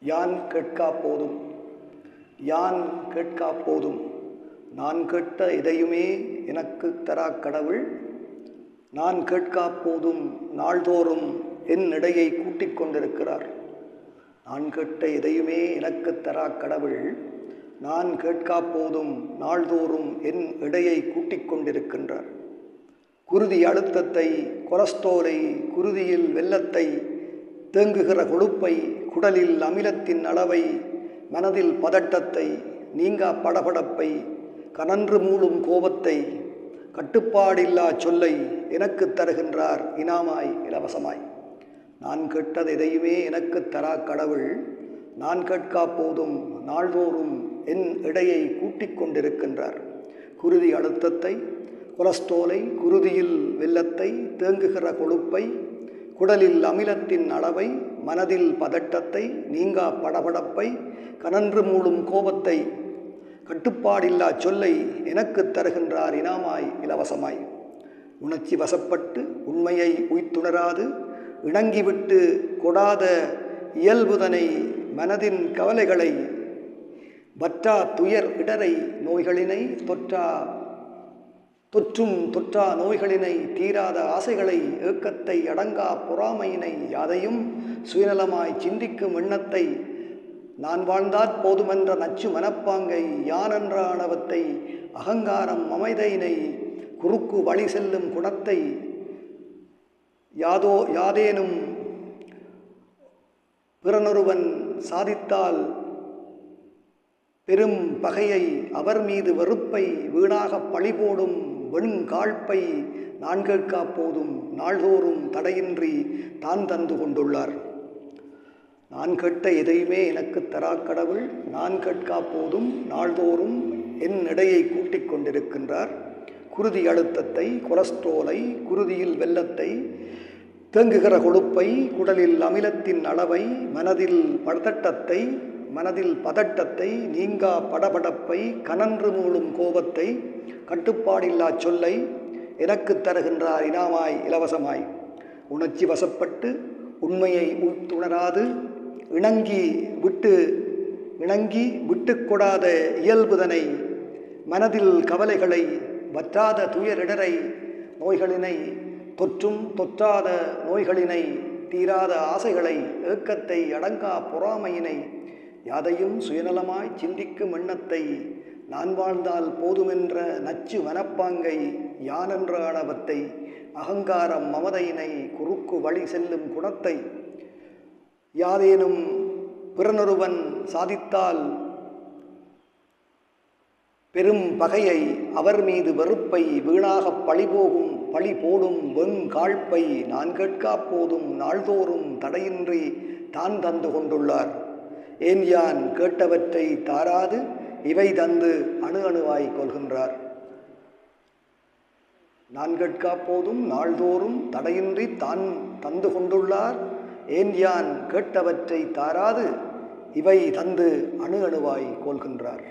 யான் கேட்கா போதும். யான் கேட்கா போதும். நான் கேட்ட எதையுமே எனக்கு தரா கடவுள். நான் கேட்கா போதும் நாள்தோறும் என் இடையை கூட்டிக் கொண்டிருக்கிறார். நான் கேட்ட எதையுமே எனக்கு தரா கடவுள். நான் கேட்கா போதும் நாள்தோறும் என் இடையை கூட்டிக் கொண்டிருக்கின்றார். குருதி அழுத்தத்தை கொலஸ்ட்ரோலை குருதியில் வெள்ளத்தை தேங்குகிற கொழுப்பை குடலில் அமிலத்தின் அளவை மனதில் பதட்டத்தை நீங்கா படபடப்பை கனன்று மூழும் கோபத்தை கட்டுப்பாடில்லா சொல்லை எனக்கு தருகின்றார் இனாமாய் இலவசமாய். நான் கேட்டது எதையுமே எனக்கு தரா கடவுள். நான் கேட்கா போதும் நாள்தோறும் என் இடையை கூட்டிக் கொண்டிருக்கின்றார். குருதி அழுத்தத்தை கொலஸ்ட்ரோலை குருதியில் வெள்ளத்தை தேங்குகிற கொழுப்பை குடலில் அமிலத்தின் அளவை மனதில் பதட்டத்தை நீங்கா படபடப்பை கனன்று மூடும் கோபத்தை கட்டுப்பாடில்லா சொல்லை எனக்கு தருகின்றார் இனாமாய் இலவசமாய். உணர்ச்சி வசப்பட்டு உண்மையை உய்த்துணராது இணங்கிவிட்டு கொடாத இயல்புதனை மனதின் கவலைகளை வற்றா துயர் இடரை நோய்களினை தொற்றா தொற்றும் தொற்றா நோய்களினை தீராத ஆசைகளை ஏக்கத்தை அடங்கா பொறாமையினை யாதையும் சுயநலமாய் சிந்திக்கும் எண்ணத்தை நான் வாழ்ந்தாற் போதுமென்ற நச்சு மனப்பாங்கை யானென்றானவத்தை அகங்காரம் அமைதையினை குறுக்கு வழி செல்லும் குணத்தை யாதோ யாதேனும் பிறனொருவன் சாதித்தால் பெரும் பகையை அவர் மீது வெறுப்பை வீணாக பழிபோடும் வெண்காழ்ப்பை நான் கேட்கா போதும் நாள்தோறும் தடையின்றி தான் தந்து கொண்டுள்ளார். நான் கேட்ட எதையுமே எனக்கு தரா கடவுள் நான் கேட்கா போதும் நாள்தோறும் என் எடையை கூட்டிக் கொண்டிருக்கின்றார். குருதி அழுத்தத்தை கொலஸ்ட்ரோலை குருதியில் வெள்ளத்தை தேங்குகிற கொழுப்பை குடலில் அமிலத்தின் அளவை மனதில் பதட்டத்தை மனதில் பதட்டத்தை நீங்கா படபடப்பை கனன்று மூழும் கோபத்தை கட்டுப்பாடில்லா சொல்லை எனக்கு தருகின்றார் இனாமாய் இலவசமாய். உணர்ச்சி வசப்பட்டு உண்மையை உணராது இணங்கி விட்டு இணங்கி விட்டுக்கூடாத இயல்புதனை மனதில் கவலைகளை வற்றாத துயரிடரை நோய்களினை தொற்றும் தொற்றாத நோய்களினை தீராத ஆசைகளை ஏக்கத்தை அடங்கா பொறாமையினை யாதையும் சுயநலமாய் சிந்திக்கும் எண்ணத்தை நான் வாழ்ந்தால் போதுமென்ற நச்சு வனப்பாங்கை யானென்றானவத்தை அகங்காரம் மமதையினை குறுக்கு வழி செல்லும் குணத்தை யாதேனும் பிறனொருவன் சாதித்தால் பெரும் பகையை அவர் மீது வெறுப்பை வீணாகப் பழிபோகும் பழி போடும் வெண்காழ்ப்பை நான் கேட்கா போதும் நாள்தோறும் தடையின்றி தான் தந்து கொண்டுள்ளார். ஏன் யான் கேட்டவற்றை தாராது? இவை தந்து அணு அணுவாய் கொள்கின்றார். நான்கட்கா போதும் நாள்தோறும் தடையின்றி தான் தந்து கொண்டுள்ளார். ஏன் யான் கேட்டவற்றை தாராது இவை தந்து அணு அணுவாய் கொள்கின்றார்.